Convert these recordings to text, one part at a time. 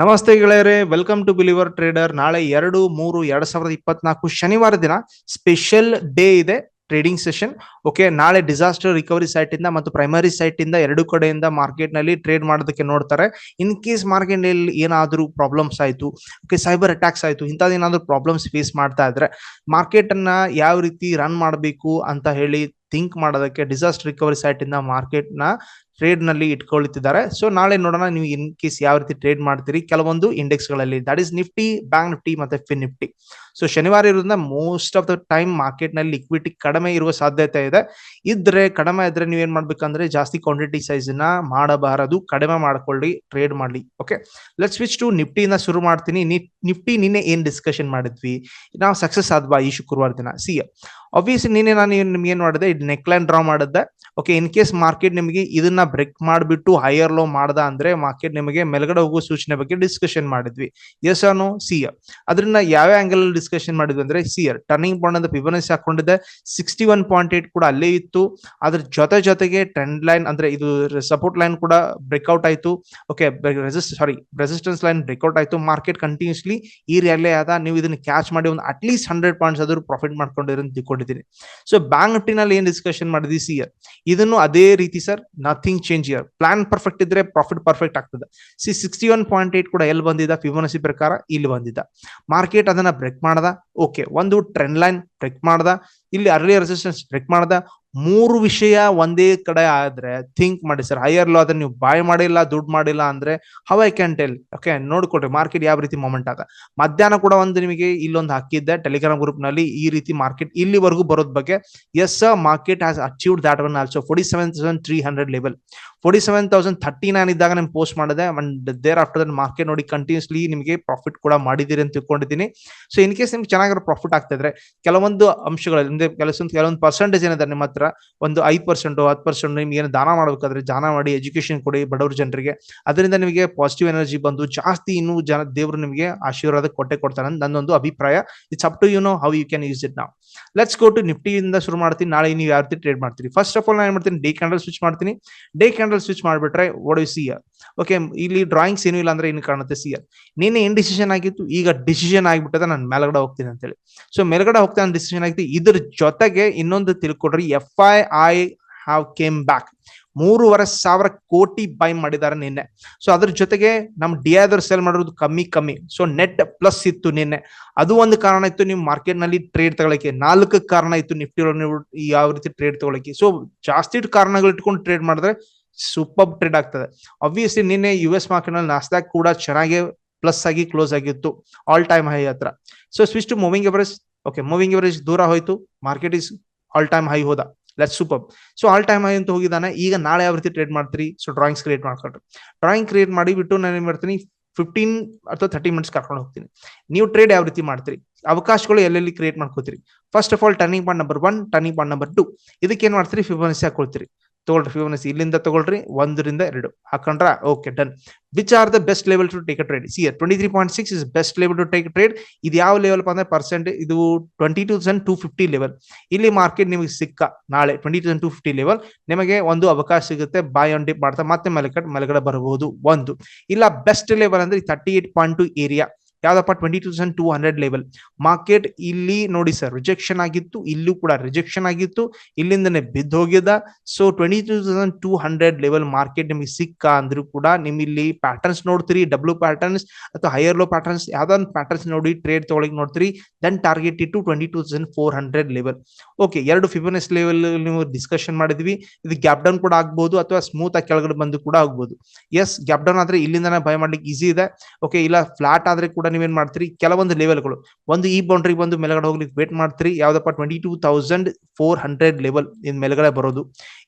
ನಮಸ್ತೆ ಗೆಳೆಯರೇ welcome to believer trader ನಾಳೆ ಎರಡು, ಮೂರು, ಎರಡ್ ಸಾವಿರದ ಇಪ್ಪತ್ನಾಲ್ಕು ಶನಿವಾರ ದಿನ ಸ್ಪೆಷಲ್ ಡೇ ಇದೆ ಟ್ರೇಡಿಂಗ್ ಸೆಷನ್ ಓಕೆ ನಾಳೆ ಡಿಸಾಸ್ಟರ್ ರಿಕವರಿ ಸೈಟ್ ಇಂದ ಮತ್ತು ಪ್ರೈಮರಿ ಸೈಟ್ ಇಂದ ಎರಡು ಕಡೆಯಿಂದ ಮಾರ್ಕೆಟ್ನಲ್ಲಿ ಟ್ರೇಡ್ ಮಾಡೋದಕ್ಕೆ ನೋಡ್ತಾರೆ. ಇನ್ ಕೇಸ್ ಮಾರ್ಕೆಟ್ನಲ್ಲಿ ಏನಾದರೂ ಪ್ರಾಬ್ಲಮ್ಸ್ ಆಯಿತು ಓಕೆ ಸೈಬರ್ ಅಟ್ಯಾಕ್ಸ್ ಆಯಿತು, ಇಂಥದ್ದು ಏನಾದರೂ ಪ್ರಾಬ್ಲಮ್ಸ್ ಫೇಸ್ ಮಾಡ್ತಾ ಇದ್ರೆ ಮಾರ್ಕೆಟ್ ಅನ್ನ ಯಾವ ರೀತಿ ರನ್ ಮಾಡಬೇಕು ಅಂತ ಹೇಳಿ ಥಿಂಕ್ ಮಾಡೋದಕ್ಕೆ ಡಿಸಾಸ್ಟರ್ ರಿಕವರಿ ಸೈಟ್ ಇಂದ ಮಾರ್ಕೆಟ್ನ ಟ್ರೇಡ್ನಲ್ಲಿ ಇಟ್ಕೊಳ್ಳುತ್ತಿದ್ದಾರೆ ಸೊ ನಾಳೆ ನೋಡೋಣ ನೀವು ಇನ್ ಕೇಸ್ ಯಾವ ರೀತಿ ಟ್ರೇಡ್ ಮಾಡ್ತೀರಿ. ಕೆಲವೊಂದು ಇಂಡೆಕ್ಸ್ಗಳಲ್ಲಿ that is Nifty bank Nifty ಮತ್ತೆ ಫಿನ್ ನಿಫ್ಟಿ ಸೊ ಶನಿವಾರ ಇರೋದ್ರಿಂದ ಮೋಸ್ಟ್ ಆಫ್ ದ ಟೈಮ್ ಮಾರ್ಕೆಟ್ನಲ್ಲಿ ಲಿಕ್ವಿಡಿಟಿ ಕಡಿಮೆ ಇರುವ ಸಾಧ್ಯತೆ ಇದೆ. ಇದ್ರೆ, ಕಡಿಮೆ ಇದ್ರೆ ನೀವೇನ್ ಮಾಡ್ಬೇಕಂದ್ರೆ ಜಾಸ್ತಿ ಕ್ವಾಂಟಿಟಿ ಸೈಜ್ನ ಮಾಡಬಾರದು. ಕಡಿಮೆ ಮಾಡ್ಕೊಳ್ಳಿ ಟ್ರೇಡ್ ಮಾಡ್ಲಿ. ಓಕೆ ಲೆಟ್ ಸ್ವಿಚ್ ಟು ನಿಫ್ಟಿಯಿಂದ ಶುರು ಮಾಡ್ತೀನಿ. ನಿಫ್ಟಿ ನಿನ್ನೆ ಏನ್ ಡಿಸ್ಕಷನ್ ಮಾಡಿದ್ವಿ? ನಾವು ಸಕ್ಸಸ್ ಆದ್ವಾ ಈ ಶುಕ್ರವಾರ ದಿನ? ಸಿ ಅಬ್ವಿಯಸ್ಲಿ ನಿನ್ನೆ ನಾನು ನಿಮ್ಗೆ ಏನ್ ಮಾಡಿದೆ? ನೆಕ್ ಲೈನ್ ಡ್ರಾ ಮಾಡಿದ್ದೆ. ಓಕೆ ಇನ್ ಕೇಸ್ ಮಾರ್ಕೆಟ್ ನಿಮಗೆ ಇದನ್ನ ಬ್ರೇಕ್ ಮಾಡಿಬಿಟ್ಟು ಹೈಯರ್ ಲೋ ಮಾಡ್ದ ಅಂದ್ರೆ ಮಾರ್ಕೆಟ್ ನಿಮಗೆ ಮೇಲ್ಗಡೆ ಹೋಗುವ ಸೂಚನೆ ಬಗ್ಗೆ ಡಿಸ್ಕಷನ್ ಮಾಡಿದ್ವಿ. ಎಸ್ ನೋ ಸಿ ಅದನ್ನ ಯಾವ ಆಂಗಲ್ ಡಿಸ್ಕಷನ್ ಮಾಡಿದ್ವಿ ಅಂದ್ರೆ ಸಿ ಟರ್ನಿಂಗ್ ಪಾಯಿಂಟ್ ಅಂತ ಫಿಬೊನಸಿ ಹಾಕೊಂಡಿದ್ದೆ. ಸಿಕ್ಸ್ಟಿ ಒನ್ ಪಾಯಿಂಟ್ ಏಟ್ ಕೂಡ ಅಲ್ಲೇ ಇತ್ತು. ಅದ್ರ ಜೊತೆ ಜೊತೆಗೆ ಟ್ರೆಂಡ್ ಲೈನ್ ಅಂದ್ರೆ ಇದು ಸಪೋರ್ಟ್ ಲೈನ್ ಕೂಡ ಬ್ರೇಕ್ಔಟ್ ಆಯ್ತು. Okay sorry resistance line breakout ಆಯ್ತು. ಮಾರ್ಕೆಟ್ ಕಂಟಿನ್ಯೂಸ್ಲಿ ಈ ರ್ಯಾಲಿ ಆದ. ನೀವು ಇದನ್ನ ಕ್ಯಾಚ್ ಮಾಡಿ ಒಂದು ಅಟ್ಲೀಸ್ಟ್ ಹಂಡ್ರೆಡ್ ಪಾಯಿಂಟ್ಸ್ ಆದ್ರೂ ಪ್ರಾಫಿಟ್ ಮಾಡ್ಕೊಂಡಿರೋ ತಿಳ್ಕೊಂಡಿದ್ದೀನಿ. ಸೊ ಬ್ಯಾಂಕ್ ನಿಫ್ಟಿನಲ್ಲಿ ಏನ್ ಡಿಸ್ಕಷನ್ ಮಾಡಿದ್ವಿ? ಸಿ ಇದನ್ನು ಅದೇ ರೀತಿ sir nothing change year plan perfect ಇದ್ರೆ ಪ್ರಾಫಿಟ್ ಪರ್ಫೆಕ್ಟ್ ಆಗ್ತದೆ. See sixty one point eight ಕೂಡ ಎಲ್ಲಿ ಬಂದಿದ್ದ ಫಿಬೋನಸಿ ಪ್ರಕಾರ ಇಲ್ಲಿ ಬಂದಿದ್ದ ಮಾರ್ಕೆಟ್ ಅದನ್ನ ಬ್ರೇಕ್ ಮಾಡದ? ಓಕೆ ಒಂದು ಟ್ರೆಂಡ್ ಲೈನ್ ಬ್ರೇಕ್ ಮಾಡ್ದ. ಇಲ್ಲಿ ಅರ್ಲಿ ರೆಸಿಸ್ಟೆನ್ಸ್ ಟ್ರೆಕ್ ಮಾಡ್ದ. ಮೂರು ವಿಷಯ ಒಂದೇ ಕಡೆ ಆದ್ರೆ ಥಿಂಕ್ ಮಾಡಿ ಸರ್ ಹೈಯರ್ ಲೋ ಅದನ್ನ ನೀವು ಬಾಯ್ ಮಾಡಿಲ್ಲ, ದುಡ್ಡು ಮಾಡಿಲ್ಲ ಅಂದ್ರೆ how I can tell okay ನೋಡ್ಕೊಡ್ರಿ ಮಾರ್ಕೆಟ್ ಯಾವ ರೀತಿ ಮೂಮೆಂಟ್ ಆಗ. ಮಧ್ಯಾಹ್ನ ಕೂಡ ಒಂದು ನಿಮಗೆ ಇಲ್ಲೊಂದು ಹಾಕಿದ್ದೆ ಟೆಲಿಗ್ರಾಮ್ ಗ್ರೂಪ್ನಲ್ಲಿ ಈ ರೀತಿ ಮಾರ್ಕೆಟ್ ಇಲ್ಲಿವರೆಗೂ ಬರೋದ್ ಬಗ್ಗೆ. Yes market has achieved that one also forty seven thousand three hundred level forty seven thousand thirty nine ಇದ್ದಾಗ ನಾನು ಪೋಸ್ಟ್ ಮಾಡಿದೆ. And thereafter that market ನೋಡಿ ಕಂಟಿನ್ಯೂಸ್ಲಿ ನಿಮಗೆ ಪ್ರಾಫಿಟ್ ಕೂಡ ಮಾಡಿದಿರಿ ಅಂತ ತಿಳ್ಕೊಂಡಿದ್ದೀನಿ. ಸೊ ಇನ್ ಕೇಸ್ ನಿಮ್ಗೆ ಚೆನ್ನಾಗಿರೋ ಪ್ರಾಫಿಟ್ ಆಗ್ತಾ ಇದ್ರೆ, ಕೆಲವೊಂದು ಅಂಶಗಳು ಅಂದ್ರೆ ಕೆಲವೊಂದು ಕೆಲವೊಂದು ಪರ್ಸೆಂಟೇಜ್ ಏನಿದೆ ನಿಮ್ಮ ಹತ್ರ, ಒಂದು ಐದು ಪರ್ಸೆಂಟ್ ಹತ್ತು ಪರ್ಸೆಂಟ್ ನಿಮ್ಗೆ ಏನು ದಾನ ಮಾಡಬೇಕಾದ್ರೆ ದಾನ ಮಾಡಿ ಎಜುಕೇಶನ್ ಕೊಡಿ ಬಡವ್ರ ಜನರಿಗೆ. ಅದರಿಂದ ನಿಮಗೆ ಪಾಸಿಟಿವ್ ಎನರ್ಜಿ ಬಂದು ಜಾಸ್ತಿ ಇನ್ನೂ ಜನ ದೇವರು ನಿಮಗೆ ಆಶೀರ್ವಾದ ಕೊಟ್ಟೆ ಕೊಡ್ತಾರೆ ಅಂತ ನನ್ನೊಂದು ಅಭಿಪ್ರಾಯ. It's up to you know how you can use it ನಾವು ಲೆಟ್ಸ್ ಗೋ ಟು ನಿಫ್ಟಿಯಿಂದ ಶುರು ಮಾಡ್ತೀನಿ. ನಾಳೆ ನೀವು ಯಾವ ರೀತಿ ಟ್ರೇಡ್ ಮಾಡ್ತೀರಿ? ಫಸ್ಟ್ ಆಫ್ ಆಲ್ ನಾನು ಏನ್ ಮಾಡ್ತೀನಿ? ಡೇ ಕ್ಯಾಂಡಲ್ ಸ್ವಿಚ್ ಮಾಡ್ತೀನಿ. ಡೇ ಕ್ಯಾಂಡಲ್ ಸ್ವಿಚ್ ಮಾಡಿಬಿಟ್ರೆ ಓಡ್ ಸಿ ಓಕೆ ಇಲ್ಲಿ ಡ್ರಾಯಿಂಗ್ಸ್ ಏನು ಇಲ್ಲ ಅಂದ್ರೆ ಏನು ಕಾಣುತ್ತೆ? ಸಿ ನಿನ್ನೆ ಏನ್ ಡಿಸಿಷನ್ ಆಗಿತ್ತು? ಈಗ ಡಿಸಿಷನ್ ಆಗಿಬಿಟ್ಟದ ನಾನು ಮೇಲ್ಗಡೆ ಹೋಗ್ತೀನಿ ಅಂತೇಳಿ. ಸೊ ಮೇಲ್ಗಡೆ ಹೋಗ್ತಾ ಡಿಸಿಷನ್ ಆಗಿದೆ. ಇದ್ರ ಜೊತೆಗೆ ಇನ್ನೊಂದು ತಿಳ್ಕೊಡ್ರಿ F I I have came back ಮೂರುವರೆ ಸಾವಿರ ಕೋಟಿ ಬೈ ಮಾಡಿದ್ದಾರೆ ನಿನ್ನೆ. ಸೊ ಅದ್ರ ಜೊತೆಗೆ ನಮ್ ಡಿ ಆದರ್ ಸೆಲ್ ಮಾಡಿರೋದು ಕಮ್ಮಿ ಕಮ್ಮಿ. ಸೊ ನೆಟ್ ಪ್ಲಸ್ ಇತ್ತು ನಿನ್ನೆ. ಅದು ಒಂದು ಕಾರಣ ಇತ್ತು ನೀವು ಮಾರ್ಕೆಟ್ನಲ್ಲಿ ಟ್ರೇಡ್ ತಗೊಳಕ್ಕೆ. ನಾಲ್ಕು ಕಾರಣ ಇತ್ತು ನಿಫ್ಟಿ ನೀವು ಯಾವ ರೀತಿ ಟ್ರೇಡ್ ತಗೊಳಕ್ಕೆ. ಸೊ ಜಾಸ್ತಿ ಕಾರಣಗಳು ಇಟ್ಕೊಂಡು ಟ್ರೇಡ್ ಮಾಡಿದ್ರೆ ಸೂಪರ್ ಟ್ರೇಡ್ ಆಗ್ತದೆ. ಅಬ್ವಿಯಸ್ಲಿ ನಿನ್ನೆ ಯು ಎಸ್ ಮಾರ್ಕೆಟ್ನಲ್ಲಿ ನಾಸ್ದಾಗ್ ಕೂಡ ಚೆನ್ನಾಗಿ ಪ್ಲಸ್ ಆಗಿ ಕ್ಲೋಸ್ ಆಗಿತ್ತು. ಆಲ್ ಟೈಮ್ ಹೈ ಹತ್ರ. So switch to moving average okay moving average ದೂರ ಹೋಯ್ತು. Market is all time high ಹೋದ. Let super so all time high ಅಂತ ಹೋಗಿದ್ದಾನೆ. ಈಗ ನಾಳೆ ಯಾವ ರೀತಿ ಟ್ರೇಡ್ ಮಾಡ್ತೀರಿ? ಸೊ ಡ್ರಾಯಿಂಗ್ಸ್ ಕ್ರಿಯೇಟ್ ಮಾಡ್ಕೊಟ್ರಿ ಡ್ರಾಯಿಂಗ್ ಕ್ರಿಯೇಟ್ ಮಾಡಿ ಬಿಟ್ಟು ನಾನು ಏನ್ ಮಾಡ್ತೀನಿ? ಫಿಫ್ಟೀನ್ ಅಥವಾ ತರ್ಟಿ ಮಿನಿಟ್ಸ್ ಕರ್ಕೊಂಡು ಹೋಗ್ತೀನಿ. ನೀವು ಟ್ರೇಡ್ ಯಾವ ರೀತಿ ಮಾಡ್ತೀರಿ? ಅವಕಾಶಗಳು ಎಲ್ಲೆಲ್ಲಿ ಕ್ರಿಯೇಟ್ ಮಾಡ್ಕೋತೀರಿ first of all turning point number one turning point number two ಇದಕ್ಕೆ ಏನ್ ಮಾಡ್ತೀರಿ? ಫಿಫನ್ಸಿ ಹಾಕೊಳ್ತೀರಿ. ತಗೊಳ್ರಿ ಫಿಬೋನಸಿ ಇಲ್ಲಿಂದ ತಗೊಳ್ರಿ ಒಂದರಿಂದ ಎರಡು. ಹಾಕೊಂಡ್ರ okay done which are the best level to take a trade see twenty three point six is best level to take trade ಇದು ಯಾವ ಲೆವೆಲ್ ಅಂದ್ರೆ ಪರ್ಸೆಂಟ್ ಇದು twenty two thousand two fifty level ಇಲ್ಲಿ ಮಾರ್ಕೆಟ್ ನಿಮಗೆ ಸಿಕ್ಕ ನಾಳೆ twenty thousand two fifty level ನಿಮಗೆ ಒಂದು ಅವಕಾಶ ಸಿಗುತ್ತೆ. ಬೈ ಆನ್ ಡಿಪ್ ಮಾಡ್ತಾ ಮತ್ತೆ ಮೇಲ್ಗಡೆ ಮೇಲ್ಗಡೆ ಬರಬಹುದು. ಒಂದು. ಇಲ್ಲ ಬೆಸ್ಟ್ ಲೆವೆಲ್ ಅಂದ್ರೆ thirty eight point two area ಯಾವ್ದಪ್ಪ twenty two thousand two hundred level market ಇಲ್ಲಿ ನೋಡಿ ಸರ್ ರಿಜೆಕ್ಷನ್ ಆಗಿತ್ತು, ಇಲ್ಲೂ ಕೂಡ ರಿಜೆಕ್ಷನ್ ಆಗಿತ್ತು, ಇಲ್ಲಿಂದನೇ ಬಿದ್ದು ಹೋಗಿದ so twenty two thousand two hundred level market ನಿಮಗೆ ಸಿಕ್ಕ ಅಂದ್ರೂ ಕೂಡ ನಿಮ್ ಇಲ್ಲಿ ಪ್ಯಾಟರ್ನ್ಸ್ ನೋಡ್ತೀರಿ ಡಬ್ಲ್ಯೂ ಪ್ಯಾಟರ್ನ್ಸ್ ಅಥವಾ ಹೈಯರ್ ಲೋ ಪ್ಯಾಟರ್ನ್ಸ್ ಯಾವ್ದೊಂದು ಪ್ಯಾಟರ್ನ್ಸ್ ನೋಡಿ ಟ್ರೇಡ್ ತಗೊಳಕ್ ನೋಡ್ತೀರಿ ದೆನ್ ಟಾರ್ಗೆಟ್ ಇಟ್ಟು twenty two thousand four hundred level okay ಎರಡು ಫಿಬನೆಸ್ ಲೆವೆಲ್ ನೀವು ಡಿಸ್ಕಷನ್ ಮಾಡಿದ್ವಿ. ಇದು ಗ್ಯಾಪ್ ಡೌನ್ ಕೂಡ ಆಗ್ಬಹುದು ಅಥವಾ ಸ್ಮೂತ್ ಆಗಿ ಕೆಳಗಡೆ ಬಂದು ಕೂಡ ಆಗ್ಬಹುದು ಎಸ್ ಗ್ಯಾಪ್ ಡೌನ್ ಆದ್ರೆ ಇಲ್ಲಿಂದನೇ ಬೈ ಮಾಡ್ಲಿಕ್ಕೆ ಈಸಿ ಇದೆ. ಓಕೆ ಇಲ್ಲ ಫ್ಲಾಟ್ ಆದ್ರೆ ಕೂಡ ನೀವೇನ್ ಮಾಡ್ತೀರಿ? ಕೆಲವೊಂದು ಲೆವೆಲ್ಗಳು ಒಂದು ಈ ಬೌಂಡ್ರಿ ಬಂದು ಮೇಲ್ಗಡೆ ಹೋಗ್ಲಿಕ್ಕೆ ವೇಟ್ ಮಾಡ್ತೀರಿ. ಯಾವ್ದಪ್ಪ twenty two thousand four hundred level ಇನ್ ಮೇಲ್ಗಡೆ ಬರೋದು.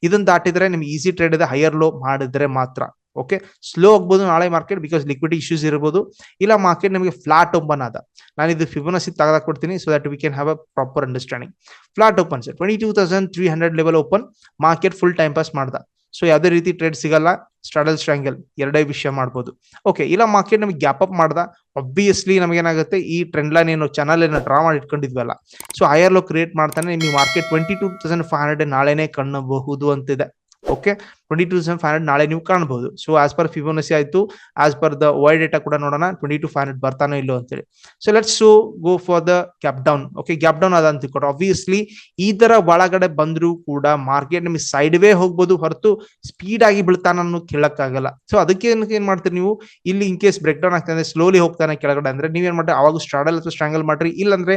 ಇದನ್ನ ದಾಟಿದ್ರೆ ನಿಮ್ಗೆ ಈಸಿ ಟ್ರೇಡ್ ಇದೆ ಹೈಯರ್ ಲೋ ಮಾಡಿದ್ರೆ ಮಾತ್ರ. ಓಕೆ ಸ್ಲೋ ಆಗ್ಬೋದು ನಾಳೆ ಮಾರ್ಕೆಟ್ ಬಿಕಾಸ್ ಲಿಕ್ವಿಡ್ ಇಶ್ಯೂಸ್ ಇರ್ಬೋದು. ಇಲ್ಲ ಮಾರ್ಕೆಟ್ ನಿಮಗೆ ಫ್ಲಾಟ್ ಓಪನ್ ಆದ. ನಾನು ಇದು ಫಿಬೋನಸಿ ತೆಗೆದಾಕ್ ಕೊಡ್ತೀನಿ so that we can have a proper understanding flat open sir twenty two thousand three hundred level open market full time pass ಮಾಡ್ದ. ಸೊ ಯಾವುದೇ ರೀತಿ ಟ್ರೇಡ್ ಸಿಗಲ್ಲ. ಸ್ಟ್ರಾಡಲ್ ಸ್ಟ್ರಾಂಗಲ್ ಎರಡೇ ವಿಷಯ ಮಾಡ್ಬೋದು. ಓಕೆ ಇಲ್ಲ ಮಾರ್ಕೆಟ್ ನಮಗೆ ಗ್ಯಾಪ್ ಅಪ್ ಮಾಡ್ದ? ಅಬ್ವಿಯಸ್ಲಿ ನಮಗೇನಾಗುತ್ತೆ? ಈ ಟ್ರೆಂಡ್ ಲೈನ್ ಏನು ಚಾನಲ್ ಏನೋ ಡ್ರಾ ಮಾಡಿ ಇಟ್ಕೊಂಡಿದ್ವಲ್ಲ. ಸೊ ಹೈಯರ್ ಲೋ ಕ್ರಿಯೇಟ್ ಮಾಡ್ತಾನೆ. ನಿಮಗೆ market twenty two thousand five hundred ನಾಳೆನೆ ಕಣ್ಣಬಹುದು ಅಂತಿದೆ. Okay twenty two thousand five ನಾಳೆ ನೀವು ಕಾಣಬಹುದು. ಸೊ ಆಸ್ ಪರ್ ಫಿಬೋನಸಿ ಆಯ್ತು as per the OI data ಕೂಡ ನೋಡೋಣ ಟ್ವೆಂಟಿ ಟು ಫೈವ್ ಹಂಡ್ರೆಡ್ ಬರ್ತಾನೋ ಇಲ್ಲೋ ಅಂತೇಳಿ. So let's to go for the gap down okay gap down ಅದ ಅಂತ ಕೊಟ್ಟು ಈ ತರ ಒಳಗಡೆ ಬಂದರೂ ಕೂಡ ಮಾರ್ಕೆಟ್ ನಿಮಗೆ ಸೈಡ್ ವೇ ಹೋಗ್ಬೋದು ಹೊರತು ಸ್ಪೀಡ್ ಆಗಿ ಬೀಳ್ತಾನ ಅನ್ನೋ ಕೇಳಕ್ಕಾಗಲ್ಲ. ಸೊ ಅದಕ್ಕೆ ಏನ್ ಮಾಡ್ತೀರಿ ನೀವು? ಇಲ್ಲಿ ಇನ್ ಕೇಸ್ ಬ್ರೇಕ್ ಡೌನ್ ಆಗ್ತಾನೆ ಸ್ಲೋಲಿ ಹೋಗ್ತಾನೆ ಕೆಳಗಡೆ ಅಂದ್ರೆ ನೀವೇನ್ ಮಾಡ್ರಿ ಅವಾಗ ಸ್ಟ್ರಾಡಲ್ ಅಥವಾ ಸ್ಟ್ರಾಂಗಲ್ ಮಾಡ್ರಿ. ಇಲ್ಲಂದ್ರೆ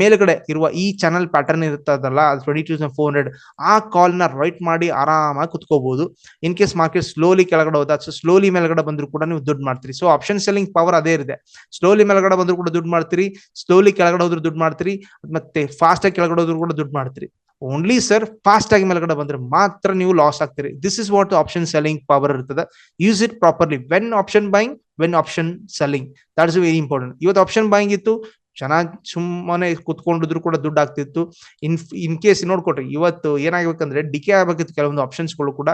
ಮೇಲ್ಗಡೆ ಇರುವ ಈ ಚಾನಲ್ ಪ್ಯಾಟರ್ನ್ ಇರುತ್ತದಲ್ಲ, ಅದು ಟ್ವೆಂಟಿ ಟೂ ಫೋರ್ ಹಂಡ್ರೆಡ್ ಆ ಕಾಲ್ನ ರೈಟ್ ಮಾಡಿ ಆರಾಮಾಗಿ ಕುತ್ಕೋಬಹುದು. ಇನ್ ಕೇಸ್ ಮಾರ್ಕೆಟ್ ಸ್ಲೋಲಿ ಕೆಳಗಡೆ ಹೋದ ಅಥವಾ ಸ್ಲೋಲಿ ಮೇಲ್ಗಡೆ ಬಂದ್ರು ಕೂಡ ನೀವು ದುಡ್ಡು ಮಾಡ್ತೀರಿ. ಸೊ ಆಪ್ಷನ್ ಸೆಲ್ಲಿಂಗ್ ಪವರ್ ಅದೇ ಇದೆ ಸ್ಲೋಲಿ ಮೇಲ್ಗಡೆ ಬಂದ್ರು ಕೂಡ ದುಡ್ಡು ಮಾಡ್ತೀರಿ. ಸ್ಲೋಲಿ ಕೆಳಗಡೆ ಹೋದ್ರು ದುಡ್ಡು ಮಾಡ್ತೀರಿ. ಮತ್ತೆ ಫಾಸ್ಟ್ ಆಗಿ ಕೆಳಗಡೆ ಹೋದ್ರು ಕೂಡ ದುಡ್ಡು ಮಾಡ್ತೀರಿ. ಓನ್ಲಿ ಸರ್ ಫಾಸ್ಟ್ ಆಗಿ ಮೇಲ್ಗಡೆ ಬಂದ್ರೆ ಮಾತ್ರ ನೀವು loss ಆಗ್ತೀರಿ. This is what option selling power ಇರ್ತದೆ. Use it properly when option buying when option selling that is very important ಇವತ್ತು ಆಪ್ಷನ್ ಬೈಯಿಂಗ್ ಇತ್ತು. ಚೆನ್ನಾಗಿ ಸುಮ್ಮನೆ ಕುತ್ಕೊಂಡಿದ್ರು ಕೂಡ ದುಡ್ಡು ಆಗ್ತಿತ್ತು. ಇನ್ ಇನ್ ಕೇಸ್ ನೋಡ್ಕೊಟ್ರಿ ಇವತ್ತು ಏನಾಗಬೇಕಂದ್ರೆ ಡಿಕೆ ಆಗಬೇಕಿತ್ತು ಕೆಲವೊಂದು ಆಪ್ಷನ್ಸ್ಗಳು ಕೂಡ.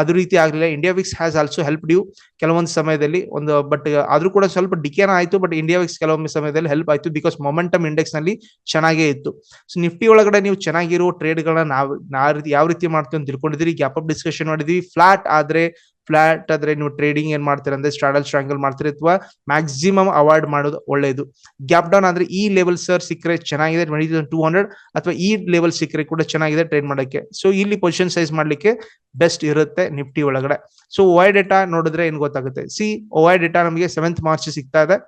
ಅದ್ರ ರೀತಿ ಆಗಲಿಲ್ಲ. India VIX has also help you ಕೆಲವೊಂದು ಸಮಯದಲ್ಲಿ. ಒಂದು, ಬಟ್ ಆದ್ರೂ ಕೂಡ ಸ್ವಲ್ಪ ಡಿಕೆನ ಆಯ್ತು, ಬಟ್ ಇಂಡಿಯಾ ವಿಕ್ಸ್ ಕೆಲವೊಮ್ಮೆ ಸಮಯದಲ್ಲಿ ಹೆಲ್ಪ್ ಆಯ್ತು ಬಿಕಾಸ್ ಮೊಮೆಂಟಮ್ ಇಂಡೆಕ್ಸ್ನಲ್ಲಿ ಚೆನ್ನಾಗೇ ಇತ್ತು. ಸೊ ನಿಫ್ಟಿ ಒಳಗಡೆ ನೀವು ಚೆನ್ನಾಗಿರೋ ಟ್ರೇಡ್ ಗಳನ್ನ ನಾವು ಯಾವ ರೀತಿ ಮಾಡ್ತೀವಿ ಅಂತ ತಿಳ್ಕೊಂಡಿದ್ದೀರಿ? ಗ್ಯಾಪ್ ಅಪ್ ಡಿಸ್ಕಷನ್ ಮಾಡಿದ್ವಿ ಫ್ಲಾಟ್ ಆದ್ರೆ ಫ್ಲಾಟ್ ಆದ್ರೆ ನೀವು ಟ್ರೇಡಿಂಗ್ ಏನ್ ಮಾಡ್ತೀರಾ ಅಂದ್ರೆ ಸ್ಟ್ರಾಡಲ್ ಸ್ಟ್ರಾಂಗಲ್ ಮಾಡ್ತೀರಿ ಅಥವಾ ಮ್ಯಾಕ್ಸಿಮಮ್ ಅವಾಯ್ಡ್ ಮಾಡೋದು ಒಳ್ಳೇದು. ಗ್ಯಾಪ್ ಡೌನ್ ಆದ್ರೆ ಈ ಲೆವೆಲ್ ಸರ್ ಸಿಕ್ಕರೆ ಚೆನ್ನಾಗಿದೆ ಟ್ವೆಂಟಿ ತೌಸಂಡ್ ಟೂ ಹಂಡ್ರೆಡ್ ಅಥವಾ ಈ ಲೆವೆಲ್ ಸಿಕ್ಕರೆ ಕೂಡ ಚೆನ್ನಾಗಿದೆ ಟ್ರೇಡ್ ಮಾಡಕ್ಕೆ. ಸೊ ಇಲ್ಲಿ ಪೊಸಿಷನ್ ಸೈಜ್ ಮಾಡ್ಲಿಕ್ಕೆ ಬೆಸ್ಟ್ ಇರುತ್ತೆ ನಿಫ್ಟಿ ಒಳಗಡೆ. ಸೊ ಓವೈ ಡೇಟಾ ನೋಡಿದ್ರೆ ಏನ್ ಗೊತ್ತಾಗುತ್ತೆ? ಸಿ ಓವೈ ಡೇಟಾ ನಮಗೆ ಸೆವೆಂತ್ ಮಾರ್ಚ್ ಸಿಗ್ತಾ ಇದೆ.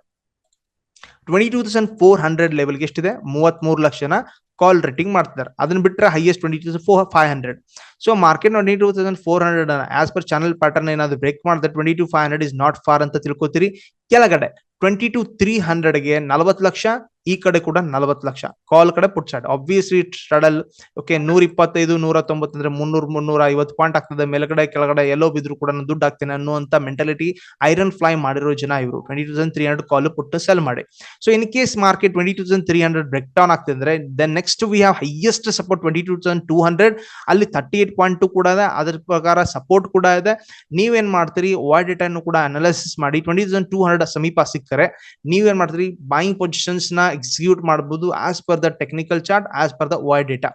Twenty two thousand four hundred ಲೆವೆಲ್ಗೆ ಎಷ್ಟಿದೆ? ಮೂವತ್ತ್ ಮೂರು ಲಕ್ಷನ? ಕಾಲ್ ರೇಟಿಂಗ್ ಮಾಡ್ತಿದ್ದಾರೆ. ಅದನ್ನ ಬಿಟ್ಟರೆ highest twenty two four five hundred so market twenty two thousand four hundred as per channel pattern ಏನಾದ್ರು ಬ್ರೇಕ್ ಮಾಡಿದ್ರೆ twenty two five hundred is not far ಅಂತ ತಿಳ್ಕೊತೀರಿ. ಕೆಳಗಡೆ ಟ್ವೆಂಟಿ ಟು ತ್ರೀ ಹಂಡ್ರೆಡ್ಗೆ ನಲವತ್ತು ಲಕ್ಷ ಈ ಕಡೆ ಕೂಡ ನಲವತ್ತು ಲಕ್ಷ. ಕಾಲ್ ಕಡೆ put side obviously straddle okay ನೂರ ಇಪ್ಪತ್ತೈದು ನೂರ ತೊಂಬತ್ತಂದ್ರೆ ಮುನ್ನೂರ್ ಮುನ್ನೂರ ಐವತ್ತು ಪಾಯಿಂಟ್ ಆಗ್ತದೆ. ಮೇಲ್ಗಡೆ, ಕೆಳಗಡೆ ಎಲ್ಲೋ ಬಿದ್ರು ಕೂಡ ದುಡ್ಡು ಹಾಕ್ತೇನೆ ಅನ್ನುವಂತ ಮೆಂಟಾಲಿಟಿ ಐರನ್ ಫ್ಲೈ ಮಾಡಿರೋ ಜನ ಇವರು. Twenty thousand three hundred call put sell ಮಾಡಿ. So in case market twenty thousand three hundred break down ಆಗ್ತಿದ್ರೆ then next we have highest support twenty two thousand two hundred ಅಲ್ಲಿ thirty eight point two ಕೂಡ ಇದೆ. ಅದ್ರ ಪ್ರಕಾರ support ಕೂಡ ಇದೆ. ನೀವೇನ್ ಮಾಡ್ತೀರಿ? ವಾಯ್ಡ್ ಡೇಟಾನು ಕೂಡ ಅನಾಲಿಸಿಸ್ ಮಾಡಿ. ಟ್ವೆಂಟಿ ತೌಸಂಡ್ ಟೂ ಹಂಡ್ರೆಡ್ ಸಮೀಪ ಸಿಗ್ತಾರೆ ನೀವೇನ್ ಮಾಡ್ತೀರಿ? ಬಾಯಿಂಗ್ ಪೊಸಿಷನ್ಸ್ನ ಎಕ್ಸಿಕ್ಯೂಟ್ ಮಾಡಬಹುದು as per the technical chart as per the OI data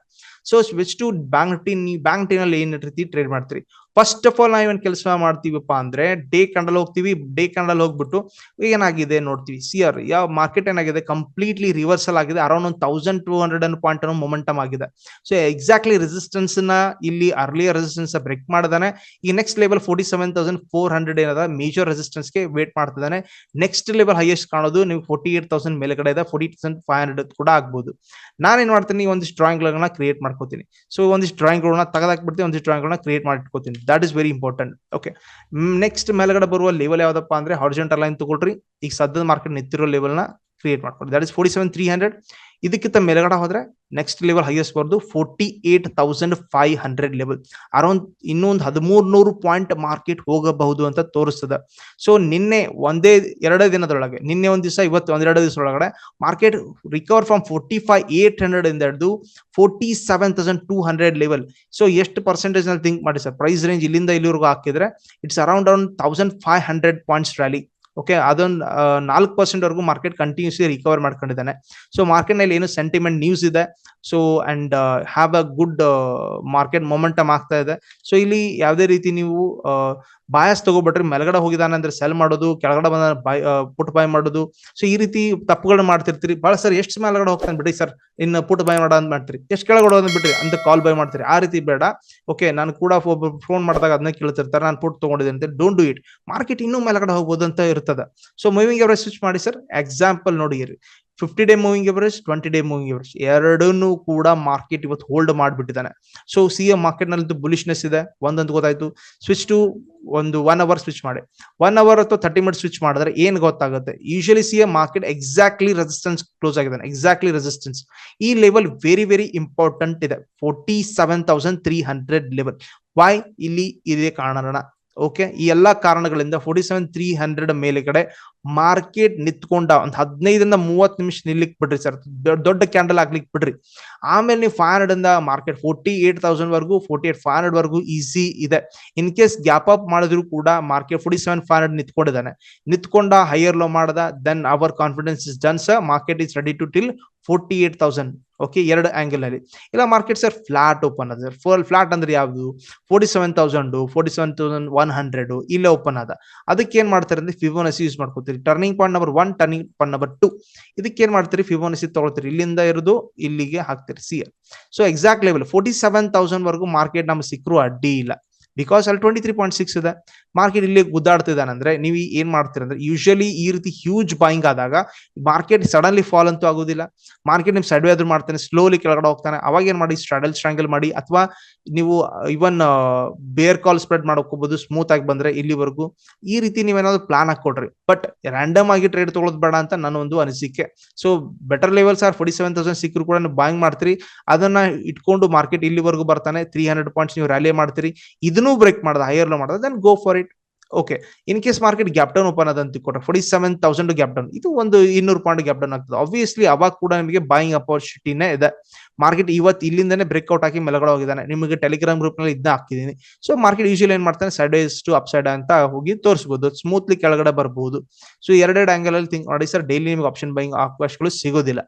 so switch to bank teen bank ನಿಫ್ಟಿನಲ್ಲಿ ಅಲ್ಲಿ ಏನ್ ರೀತಿ ಟ್ರೇಡ್ ಮಾಡ್ತೀರಿ? ಫಸ್ಟ್ ಆಫ್ ಆಲ್ ನಾವೇನ್ ಕೆಲಸ ಮಾಡ್ತೀವಪ್ಪ ಅಂದ್ರೆ ಡೇ ಕ್ಯಾಂಡಲ್ ಹೋಗ್ತೀವಿ ಡೇ ಕ್ಯಾಂಡಲ್ ಹೋಗ್ಬಿಟ್ಟು ಏನಾಗಿದೆ ನೋಡ್ತೀವಿ. ಸಿ ಆರ್ ಯಾವ ಮಾರ್ಕೆಟ್ ಏನಾಗಿದೆ? ಕಂಪ್ಲೀಟ್ಲಿ ರಿವರ್ಸಲ್ ಆಗಿದೆ. ಅರೌಂಡ್ ಒಂದು ತೌಸಂಡ್ ಟೂ ಹಂಡ್ರೆಡ್ ಅನ್ ಪಾಯಿಂಟ್ ಅನ್ನೋ ಮೊಮೆಂಟಮ್ ಆಗಿದೆ. ಸೊ ಎಕ್ಸಾಕ್ಟ್ಲಿ ರೆಸಿಸ್ಟೆನ್ಸ್ನ ಇಲ್ಲಿ ಅರ್ಲಿಯರ್ ರೆಸಿಸ್ಟೆನ್ಸ್ ಬ್ರೇಕ್ ಮಾಡಿದಾನೆ. ಈ next level forty seven thousand four hundred ಏನದ? ಮೇಜರ್ ರೆಸಿಸ್ಟೆನ್ಸ್ಗೆ ವೇಟ್ ಮಾಡ್ತಿದ್ದಾನೆ ನೆಕ್ಸ್ಟ್ ಲೆವೆಲ್ ಹೈಯೆಸ್ಟ್ ಕಾಣೋದು ನೀವು ಫೋರ್ಟಿ ಏಟ್ ತೌಸಂಡ್ ಮೇಲ್ಗಡೆ ಇದೆ. ಫೋರ್ಟಿ ತೌಸಂಡ್ ಫೈವ್ ಹಂಡ್ರೆಡ್ ಕೂಡ ಆಗ್ಬೋದು. ನಾನೇನ್ ಮಾಡ್ತೀನಿ? ಒಂದಿಷ್ಟು ಡ್ರಾಯಿಂಗ್ ಕ್ರಿಯೇಟ್ ಮಾಡ್ಕೋತೀನಿ. ಸೊ ಒಂದಿಷ್ಟು ಡ್ರಾಯಿಂಗ್ ಗಳನ್ನ ತೆಗೆದಾಕ್ಬಿಡ್ತೀನಿ. ಒಂದಿಷ್ಟು ಡ್ರಾಯಿಂಗ್ ಗಳನ್ನ create ಮಾಡಿಟ್ಕೋತೀನಿ. That is very important okay next ಮೇಲ್ಗಡೆ ಬರುವ ಲೆವೆಲ್ ಯಾವ್ದಪ್ಪ ಅಂದ್ರೆ ಹಾರ್ಜೆಂಟಲ್ ಲೈನ್ ತಗೊಳ್ರಿ. ಈಗ ಸದ್ಯದ ಮಾರ್ಕೆಟ್ ನಿಂತಿರೋ ಲೆವೆಲ್ನ ಕ್ರಿಯೇಟ್ ಮಾಡ್ಕೊಡಿ that is forty seven three hundred ಇದಕ್ಕಿಂತ ಮೇಲ್ಗಡೆ ಹೋದ್ರೆ ನೆಕ್ಸ್ಟ್ ಲೆವೆಲ್ ಹೈಯೆಸ್ಟ್ ಬರ್ದು forty eight thousand five hundred level around ಇನ್ನೊಂದು ಹದಿಮೂರ್ ನೂರು ಪಾಯಿಂಟ್ ಮಾರ್ಕೆಟ್ ಹೋಗಬಹುದು ಅಂತ ತೋರಿಸ್ತದೆ. ಸೊ ನಿನ್ನೆ ಒಂದೇ ಎರಡೇ ದಿನದೊಳಗೆ, ನಿನ್ನೆ ಒಂದ್ ದಿವಸ, ಇವತ್ತು ಒಂದೆರಡು ದಿವಸ ಒಳಗಡೆ market recover from forty five eight hundred ಇಂದ ಹಿಡಿದು forty seven thousand two hundred level so ಎಷ್ಟು ಪರ್ಸೆಂಟೇಜ್ನಲ್ಲಿ ಥಿಂಕ್ ಮಾಡಿ ಸರ್? ಪ್ರೈಸ್ ರೇಂಜ್ ಇಲ್ಲಿಂದ ಇಲ್ಲಿವರೆಗೂ ಹಾಕಿದ್ರೆ it's around around thousand five hundred points rally okay ಅದೊಂದು ನಾಲ್ಕು ಪರ್ಸೆಂಟ್ ವರೆಗೂ ಮಾರ್ಕೆಟ್ ಕಂಟಿನ್ಯೂಸ್ಲಿ ರಿಕವರ್ ಮಾಡ್ಕೊಂಡಿದ್ದಾನೆ. ಸೊ ಮಾರ್ಕೆಟ್ನಲ್ಲಿ ಏನು ಸೆಂಟಿಮೆಂಟ್ ನ್ಯೂಸ್ ಇದೆ. So and have a good market momentum ಆಗ್ತಾ ಇದೆ. ಸೊ ಇಲ್ಲಿ ಯಾವುದೇ ರೀತಿ ನೀವು ಬಾಯಸ್ ತಗೋಬಿಟ್ರೆ ಮೇಲ್ಗಡೆ ಹೋಗಿದಾನೆ ಅಂದ್ರೆ ಸೆಲ್ ಮಾಡೋದು, ಕೆಳಗಡೆ ಬಂದ ಬಾಯ್ ಪುಟ್ ಬಾಯ್ ಮಾಡೋದು. ಸೊ ಈ ರೀತಿ ತಪ್ಪುಗಳನ್ನ ಮಾಡ್ತಿರ್ತೀರಿ. ಬಹಳ ಸರ್, ಎಷ್ಟು ಮೇಲ್ಗಡೆ ಹೋಗ್ತಾನೆ ಬಿಡಿ ಸರ್. ಇನ್ನು ಪುಟ್ ಬಾಯ್ ಮಾಡೋ ಅಂತ ಮಾಡ್ತೀರಿ. ಎಷ್ಟು ಕೆಳಗಡೆ ಹೋದ್ ಬಿಟ್ರಿ ಅಂತ ಕಾಲ್ ಬಾಯ್ ಮಾಡ್ತೀರಿ. ಆ ರೀತಿ ಬೇಡ. ಓಕೆ ನಾನು ಕೂಡ ಫೋನ್ ಮಾಡಿದಾಗ ಅದನ್ನ ಕೇಳ್ತಿರ್ತಾರೆ. ನಾನು ಪುಟ್ ತಗೊಂಡಿದ್ದೆ ಅಂತ ಡೋಂಟ್ ಡೂ ಇಟ್ ಮಾರ್ಕೆಟ್ ಇನ್ನೂ ಮೇಲ್ಗಡೆ ಹೋಗ್ಬೋದು ಅಂತ ಇರ್ತದೆ. ಸೊ ಮೂವಿಂಗ್ ಎವರೇಜ್ ಸ್ವಿಚ್ ಮಾಡಿ ಸರ್. ಎಕ್ಸಾಂಪಲ್ ನೋಡಿ fifty day moving average twenty day moving average ಎರಡನ್ನೂ ಕೂಡ ಮಾರ್ಕೆಟ್ ಇವತ್ತು ಹೋಲ್ಡ್ ಮಾಡಿಬಿಟ್ಟಿದ್ದಾನೆ. ಸೊ ಸಿ ಎ ಮಾರ್ಕೆಟ್ನಲ್ಲಿ ಬುಲಿಶ್ನೆಸ್ ಇದೆ. ಒಂದಂತ ಗೊತ್ತಾಯ್ತು. ಸ್ವಿಚ್ ಟು ಒಂದು ಒನ್ ಅವರ್ ಸ್ವಿಚ್ ಮಾಡಿ. ಒನ್ ಅವರ್ ಅಥವಾ ತರ್ಟಿ ಮಿನಿಟ್ ಸ್ವಿಚ್ ಮಾಡಿದ್ರೆ ಏನ್ ಗೊತ್ತಾಗುತ್ತೆ? Usually see a market exactly resistance close ಆಗಿದೆ ಎಕ್ಸಾಕ್ಟ್ಲಿ ರೆಸಿಸ್ಟೆನ್ಸ್ ಈ ಲೆವೆಲ್ ವೆರಿ ವೆರಿ ಇಂಪಾರ್ಟೆಂಟ್ ಇದೆ. Forty seven thousand three hundred level why ಇಲ್ಲಿ ಇದೇ ಕಾರಣ ಓಕೆ ಈ ಎಲ್ಲಾ ಕಾರಣಗಳಿಂದ ಫೋರ್ಟಿ ಸೆವೆನ್ ತ್ರೀ ಹಂಡ್ರೆಡ್ ಮೇಲೆಗಡೆ ಮಾರ್ಕೆಟ್ ನಿಂತ್ಕೊಂಡ ಒಂದ್ ಹದಿನೈದರಿಂದ ಮೂವತ್ ನಿಮಿಷ ನಿಲ್ಲಿಕ್ ಬಿಡ್ರಿ ಸರ್. ದೊಡ್ಡ ಕ್ಯಾಂಡಲ್ ಆಗ್ಲಿಕ್ ಬಿಡ್ರಿ ಆಮೇಲೆ ನೀವು ಫೈವ್ ಹಂಡ್ರೆಡ್ ಇಂದ ಮಾರ್ಕೆಟ್ ಫೋರ್ಟಿ ಏಟ್ ತೌಸಂಡ್ ವರ್ಗು ಫೋರ್ಟಿ ಏಟ್ ಫೈವ್ ಹಂಡ್ರೆಡ್ ವರ್ಗು ಈಸಿ ಇದೆ. ಇನ್ ಕೇಸ್ ಗ್ಯಾಪ್ ಅಪ್ ಮಾಡಿದ್ರು ಕೂಡ market forty seven five hundred ನಿಂತ್ಕೊಂಡಿದ್ದಾನೆ. ನಿಂತ್ಕೊಂಡ ಹೈಯರ್ ಲೋ ಮಾಡದ then our confidence is done sir market is ready to till forty eight thousand okay ಎರಡು angle ಅಲ್ಲಿ. ಇಲ್ಲ market sir flat open ಅದ four flat ಅಂದ್ರೆ ಯಾವುದು? Forty seven thousand forty seven thousand one hundred ಇಲ್ಲೇ open ಅದ ಅದಕ್ಕೆ ಏನ್ ಮಾಡ್ತಾರೆ ಅಂದ್ರೆ ಫಿಬೋನಸಿ ಯೂಸ್ ಮಾಡ್ಕೋತೀರಿ turning point number one turning point number two ಇದಕ್ಕೆ ಏನ್ ಮಾಡ್ತೀರಿ? ಫಿಬೋನಸಿ ತಗೊಳ್ತೀರಿ. ಇಲ್ಲಿಂದ ಇರೋದು, ಇಲ್ಲಿಗೆ ಹಾಕ್ತೀರಿ. See so exact level forty seven thousand ವರೆಗೂ ಮಾರ್ಕೆಟ್ ನಮ್ಗೆ ಸಿಕ್ಕರು ಅಡ್ಡಿ ಇಲ್ಲ. ಬಿಕಾಸ್ ಅಲ್ಲಿ ಟ್ವೆಂಟಿ ತ್ರೀ ಪಾಯಿಂಟ್ ಸಿಕ್ಸ್ ಇದೆ. ಮಾರ್ಕೆಟ್ ಇಲ್ಲಿ ಗುದ್ದಾಡ್ತಿದ್ದಾನಂದ್ರೆ ನೀವು ಏನ್ ಮಾಡ್ತೀರ ಅಂದ್ರೆ ಯೂಶಲಿ ಈ ರೀತಿ ಹ್ಯೂಜ್ ಬಾಯಿಂಗ್ ಆದಾಗ ಮಾರ್ಕೆಟ್ ಸಡನ್ಲಿ ಫಾಲ್ ಅಂತೂ ಆಗೋದಿಲ್ಲ. ಮಾರ್ಕೆಟ್ ನಿಮ್ ಸೈಡ್ ಆದ್ರೂ ಮಾಡ್ತಾನೆ ಸ್ಲೋಲಿ ಕೆಳಗಡೆ ಹೋಗ್ತಾನೆ. ಅವಾಗ ಏನ್ ಮಾಡಿ ಸ್ಟ್ರಾಡಲ್ ಸ್ಟ್ರಾಂಗಲ್ ಮಾಡಿ ಅಥವಾ ನೀವು ಇವನ್ ಬೇರ್ ಕಾಲ್ ಸ್ಪ್ರೆಡ್ ಮಾಡ್ಕೋಬಹುದು ಸ್ಮೂತ್ ಆಗಿ ಬಂದ್ರೆ ಇಲ್ಲಿವರೆಗೂ. ಈ ರೀತಿ ನೀವೇನಾದ್ರು ಪ್ಲಾನ್ ಹಾಕೊಡ್ರಿ ಬಟ್ ರ್ಯಾಂಡಮ್ ಆಗಿ ಟ್ರೇಡ್ ತಗೊಳ್ಳೋದು ಬೇಡ ಅಂತ ನನ್ನ ಒಂದು ಅನಿಸಿಕೆ. So better levels are forty seven thousand ಸಿಕ್ಕರು ಕೂಡ ನೀವು ಬಾಯಿಂಗ್ ಮಾಡ್ತೀರಿ. ಅದನ್ನ ಇಟ್ಕೊಂಡು ಮಾರ್ಕೆಟ್ ಇಲ್ಲಿವರೆಗೂ ಬರ್ತಾನೆ. ತ್ರೀ ಹಂಡ್ರೆಡ್ ಪಾಯಿಂಟ್ಸ್ ನೀವು ರ್ಯಾಲಿ ಮಾಡ್ತೀರಿ. ಇದನ್ನೂ ಬ್ರೇಕ್ ಮಾಡ್ದ ಹೈಯರ್ ಲೋ ಮಾಡೋದು then go for it okay in case market gap down open ಆದಂತ ಕೊಟ್ಟರೆ forty seven thousand gap down ಇದು ಒಂದು ಇನ್ನೂರು ಪಾಯಿಂಟ್ ಗ್ಯಾಪ್ ಡೌನ್ ಆಗ್ತದೆ. ಆಬ್ವಿಯಸ್ಲಿ ಅವಾಗ ಕೂಡ ನಿಮಗೆ ಬಾಯಿಂಗ್ ಅಪರ್ಚುನಿಟಿನೇ ಇದೆ. ಮಾರ್ಕೆಟ್ ಇವತ್ತು ಇಲ್ಲಿಂದನೇ ಬ್ರೇಕ್ಔಟ್ ಹಾಕಿ ಮೆಲಗಡೆ ಹೋಗಿದ್ದಾನೆ. ನಿಮಗೆ ಟೆಲಿಗ್ರಾಮ್ ಗ್ರೂಪ್ನಲ್ಲಿ ಇದನ್ನ ಹಾಕಿದೀನಿ ಸೊ ಮಾರ್ಕೆಟ್ ಯೂಶಲಿ ಏನ್ ಮಾಡ್ತಾನೆ? ಸೈಡ್ ಟು ಅಪ್ ಸೈಡ್ ಅಂತ ಹೋಗಿ ತೋರಿಸಬಹುದು ಸ್ಮೂತ್ಲಿ ಕೆಳಗಡೆ ಬರಬಹುದು ಸೊ ಎರಡೆರಡು ಆಂಗಲ್ ಅಲ್ಲಿ ಥಿಂಕ್ ಮಾಡಿ ಸರ್ ಡೈಲಿ ನಿಮ್ಗೆ ಆಪ್ಷನ್ ಬೈಂಗ್ ಅವಕಾಶಗಳು ಸಿಗೋದಿಲ್ಲ.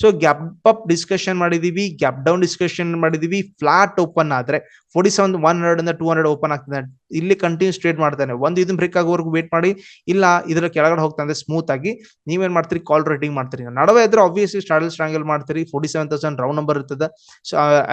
ಸೊ ಗ್ಯಾಪ್ ಅಪ್ ಡಿಸ್ಕಷನ್ ಮಾಡಿದೀವಿ. ಗ್ಯಾಪ್ ಡೌನ್ ಡಿಸ್ಕಷನ್ ಮಾಡಿದೀವಿ. ಫ್ಲಾಟ್ ಓಪನ್ ಆದ್ರೆ ಫೋರ್ಟಿ ಸೆವೆನ್ ಒನ್ ಹಂಡ್ರೆಡ್ ಇಂದ ಟೂ ಹಂಡ್ರೆಡ್ ಓಪನ್ ಆಗ್ತದೆ. ಇಲ್ಲಿ ಕಂಟಿನ್ಯೂ ಸ್ಟ್ರೇಟ್ ಮಾಡ್ತಾನೆ. ಒಂದು ಇದನ್ನ ಬ್ರೇಕ್ ಆಗೋವರೆಗೂ ವೇಟ್ ಮಾಡಿ. ಇಲ್ಲ, ಇದರ ಕೆಳಗಡೆ ಹೋಗ್ತಾನೆ ಸ್ಮೂತ್ ಆಗಿ ನೀವೇನ್ ಮಾಡ್ತೀರಿ? ಕಾಲ್ ರೇಟಿಂಗ್ ಮಾಡ್ತೀರಿ. ನಡುವೆ ಇದ್ರೆ ಆಬ್ವಿಯಸ್ಲಿ ಸ್ಟಾಡಲ್ ಸ್ಟ್ರಾಂಗಲ್ ಮಾಡ್ತೀರಿ. Forty seven thousand round number ಇರ್ತದೆ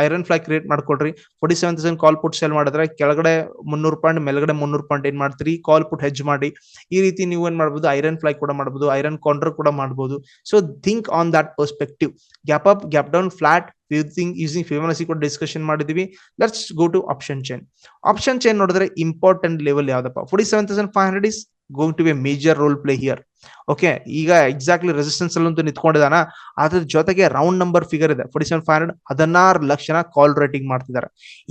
iron fly create ಮಾಡ್ಕೊಡ್ರಿ. Forty seven thousand call put sell ಮಾಡಿದ್ರೆ ಕೆಳಗಡೆ ಮುನ್ನೂರು ಪಾಯಿಂಟ್ ಮೇಲ್ಗಡೆ ಮುನ್ನೂರು ಪಾಯಿಂಟ್ ಏನ್ ಮಾಡ್ತೀರಿ? ಕಾಲ್ ಪುಟ್ ಹೆಜ್ ಮಾಡಿ. ಈ ರೀತಿ ನೀವು ಏನ್ ಮಾಡ್ಬೋದು? ಐರನ್ ಫ್ಲೈ ಕೂಡ ಮಾಡ್ಬೋದು. ಐರನ್ ಕೌಂಟರ್ ಕೂಡ ಮಾಡ್ಬೋದು. So think on that perspective gap up gap down flat using using Fibonacci ಕೂಡ ಡಿಸ್ಕಷನ್ ಮಾಡಿದೀವಿ. Let's go to option chain option chain ನೋಡಿದ್ರೆ ಇಂಪಾರ್ಟೆಂಟ್ ಲೆವೆಲ್ ಯಾವ್ದಪ್ಪ? Forty seven thousand five hundred is going to be major role play here okay ಈಗ exactly resistance ಅಲ್ಲಂತೂ ನಿಂತ್ಕೊಂಡಿದಾನ ಅದ್ರ ಜೊತೆಗೆ round number figure ಇದೆ. ಫೋರ್ಟಿ ಸೆವೆನ್ ಫೈವ್ ಹಂಡ್ರೆಡ್ ಹದಿನಾರು ಲಕ್ಷನ ಕಾಲ್ ರೇಟಿಂಗ್ ಮಾಡ್ತಿದ್ದಾರೆ.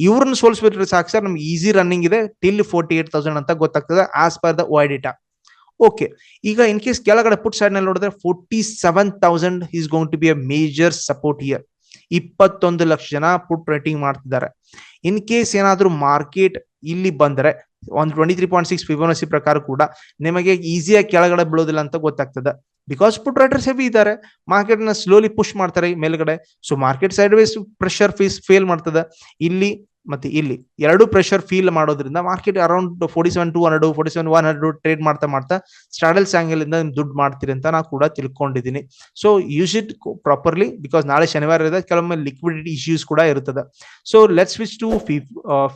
ಇವ್ರನ್ನ ಸೋಲ್ಸ್ಬಿಟ್ರೆ ಸಾಕು ಸರ್, ನಮ್ಗೆ ಈಸಿ ರನ್ನಿಂಗ್ ಇದೆ. ಟಿಲ್ ಫೋರ್ಟಿ ಏಟ್ ತೌಸಂಡ್ ಅಂತ ಗೊತ್ತಾಗ್ತದೆ as per the OI data okay ಈಗ ಇನ್ ಕೇಸ್ ಕೆಳಗಡೆ ಪುಟ್ ಸೈಡ್ನಲ್ಲಿ ನೋಡಿದ್ರೆ forty seven thousand is going to be a major support here ಇಪ್ಪತ್ತೊಂದು ಲಕ್ಷ ಜನ ಪುಟ್ ರೈಟಿಂಗ್ ಮಾಡ್ತಿದ್ದಾರೆ. ಇನ್ ಕೇಸ್ ಏನಾದರೂ ಮಾರ್ಕೆಟ್ ಇಲ್ಲಿ ಬಂದ್ರೆ, ಒಂದು twenty three point six Fibonacci ಪ್ರಕಾರ ಕೂಡ ನಿಮಗೆ ಈಸಿಯಾಗಿ ಕೆಳಗಡೆ ಬೀಳೋದಿಲ್ಲ ಅಂತ ಗೊತ್ತಾಗ್ತದೆ. ಬಿಕಾಸ್ ಪುಟ್ ರೈಟರ್ಸ್ ಹೆವಿ ಇದ್ದಾರೆ. ಮಾರ್ಕೆಟ್ನ ಸ್ಲೋಲಿ ಪುಷ್ ಮಾಡ್ತಾರೆ ಮೇಲ್ಗಡೆ. So market side wise pressure feels feel ಮಾಡ್ತದೆ. ಇಲ್ಲಿ ಮತ್ತೆ ಇಲ್ಲಿ ಎರಡು ಪ್ರೆಷರ್ ಫೀಲ್ ಮಾಡೋದ್ರಿಂದ market around forty seven two hundred forty seven one hundred trade ಮಾಡ್ತಾ ಮಾಡ್ತಾ ಸ್ಟ್ರಾಡಲ್ಸ್ ಆಂಗಲ್ ಇಂದ ದುಡ್ಡು ಮಾಡ್ತೀರಿ ಅಂತ ನಾ ಕೂಡ ತಿಳ್ಕೊಂಡಿದ್ದೀನಿ. So use it properly because ನಾಳೆ ಶನಿವಾರ ಇದೆ, ಕೆಲವೊಮ್ಮೆ ಲಿಕ್ವಿಡಿಟಿ ಇಶ್ಯೂಸ್ ಕೂಡ ಇರ್ತದೆ. So let's switch to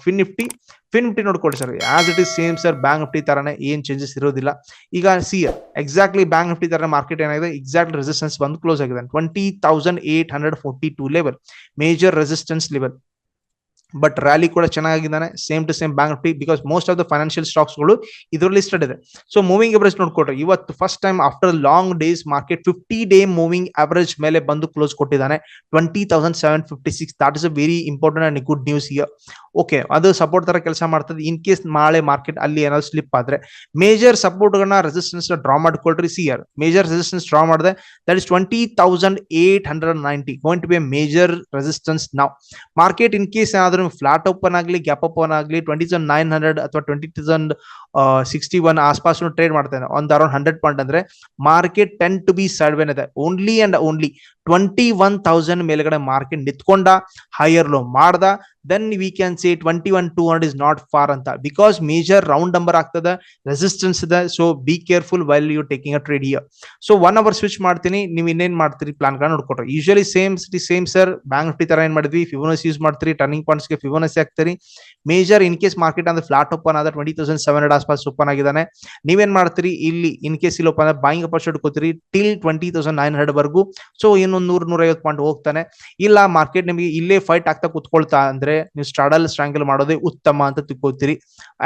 Fin Nifty Fin Nifty ನೋಡ್ಕೊಳ್ಳಿ sir as it is same sir bank Nifty ತರನೇ ಏನ್ ಚೇಂಜಸ್ ಇರೋದಿಲ್ಲ. ಈಗ ಸಿ ಎಕ್ಸಾಕ್ಟ್ಲಿ ಬ್ಯಾಂಕ್ ನಿಫ್ಟಿ ತರ ಮಾರ್ಕೆಟ್ ಏನಾಗಿದೆ ಎಕ್ಸಾಕ್ಟ್ ರೆಸಿಸ್ಟೆನ್ಸ್ ಬಂದು ಕ್ಲೋಸ್ ಆಗಿದೆ. Twenty thousand eight hundred forty two level major resistance level but rally ಕೂಡ ಚೆನ್ನಾಗಿದ್ದಾನೆ same to same bank Nifty because most of the financial ಸ್ಟಾಕ್ಸ್ಗಳು ಇದರಲ್ಲಿ listed ಇದೆ. So moving average ನೋಡ್ಕೊಟ್ರೆ ಇವತ್ತು first time after long days market fifty day moving average ಮೇಲೆ ಬಂದು close ಕೊಟ್ಟಿದ್ದಾನೆ twenty thousand seven fifty six that is a very important and good news here okay ಅದು support ತರ ಕೆಲಸ ಮಾಡ್ತದೆ. ಇನ್ ಕೇಸ್ ನಾಳೆ ಮಾರ್ಕೆಟ್ ಅಲ್ಲಿ ಏನಾದ್ರು ಸ್ಲಿಪ್ ಆದ್ರೆ ಮೇಜರ್ ಸಪೋರ್ಟ್ ಗಳನ್ನ ರೆಸಿಸ್ಟೆನ್ಸ್ ಡ್ರಾ ಮಾಡ್ಕೊಳ್ರಿ see our major resistance draw ಮಾಡಿದೆ that is twenty thousand eight hundred ninety going to be major resistance ನಾವು ಮಾರ್ಕೆಟ್ ಇನ್ ಕೇಸ್ ಏನಾದ್ರು ಫ್ಲಾಟ್ ಓಪನ್ ಆಗಲಿ ಗ್ಯಾಪ್ ಓಪನ್ ಆಗಲಿ ಟ್ವೆಂಟಿ ತೌಸಂಡ್ ನೈನ್ ಹಂಡ್ರೆಡ್ ಅಥವಾ twenty thousand sixty one ಆಸ್ಪಾಸ್ trade ಮಾಡ್ತಾನೆ ಒಂದು around hundred point ಅಂದ್ರೆ market tend to be side ಇದೆ only and only twenty one thousand ಮೇಲ್ಗಡೆ ಮಾರ್ಕೆಟ್ ನಿಂತ್ಕೊಂಡ ಹೈಯರ್ ಲೋ ಮಾಡ್ದ. Then we can see twenty one two hundred is not far ಅಂತ. Because major round number ಆಗ್ತದೆ resistance ಇದೆ. So be careful while you taking a trade here so one hour switch ಮಾಡ್ತೀನಿ. ನೀವು ಇನ್ನೇನ್ ಮಾಡ್ತೀರಿ plan ಗಳನ್ನ ನೋಡ್ಕೊಟ್ರಿ usually same city same sir bank Nifty ತರ ಏನ್ ಮಾಡಿದ್ವಿ? ಫಿಬೋನಸ್ ಯೂಸ್ ಮಾಡ್ತೀರಿ. ಟರ್ನಿಂಗ್ ಪಾಯಿಂಟ್ಸ್ಗೆ ಫಿಬೋನಸ್ ಹಾಕ್ತೀರಿ. ಮೇಜರ್ ಇನ್ ಕೇಸ್ ಮಾರ್ಕೆಟ್ ಅಂದ್ರೆ ಫ್ಲಾಟ್ ಓಪನ್ ಆದ ಟ್ವೆಂಟಿ ತೌಸಂಡ್ ಸೆವೆನ್ ಹಂಡ್ರೆಡ್ ಆಸ್ಪಾಸ್ ಓಪನ್ ಆಗಿದ್ದಾನೆ. ನೀವೇನ್ ಮಾಡ್ತೀರಿ? ಇಲ್ಲಿ ಇನ್ ಕೇಸ್ ಇಲ್ಲಿ ಓಪನ್ ಆದ್ರೆ ಬಾಯಿಂಗ್ ಅಪರ್ಚುನಿಟಿ ಕೊಡ್ತೀರಿ. Till twenty thousand nine hundred ವರ್ಗೂ. So ಇನ್ನೊಂದು ನೂರ್ ನೂರ ಐವತ್ತು ಪಾಯಿಂಟ್ ಹೋಗ್ತಾನೆ. ಇಲ್ಲ ಮಾರ್ಕೆಟ್ ನಿಮಗೆ ಇಲ್ಲೇ ಫೈಟ್ ಆಗ್ತಾ ಕುತ್ಕೊಳ್ತಾ ಅಂದ್ರೆ ನೀವು ಸ್ಟಾಡಲ್ ಸ್ಟ್ರಾಂಗಲ್ ಮಾಡೋದೇ ಉತ್ತಮ ಅಂತ ತಿಳ್ಕೊತೀರಿ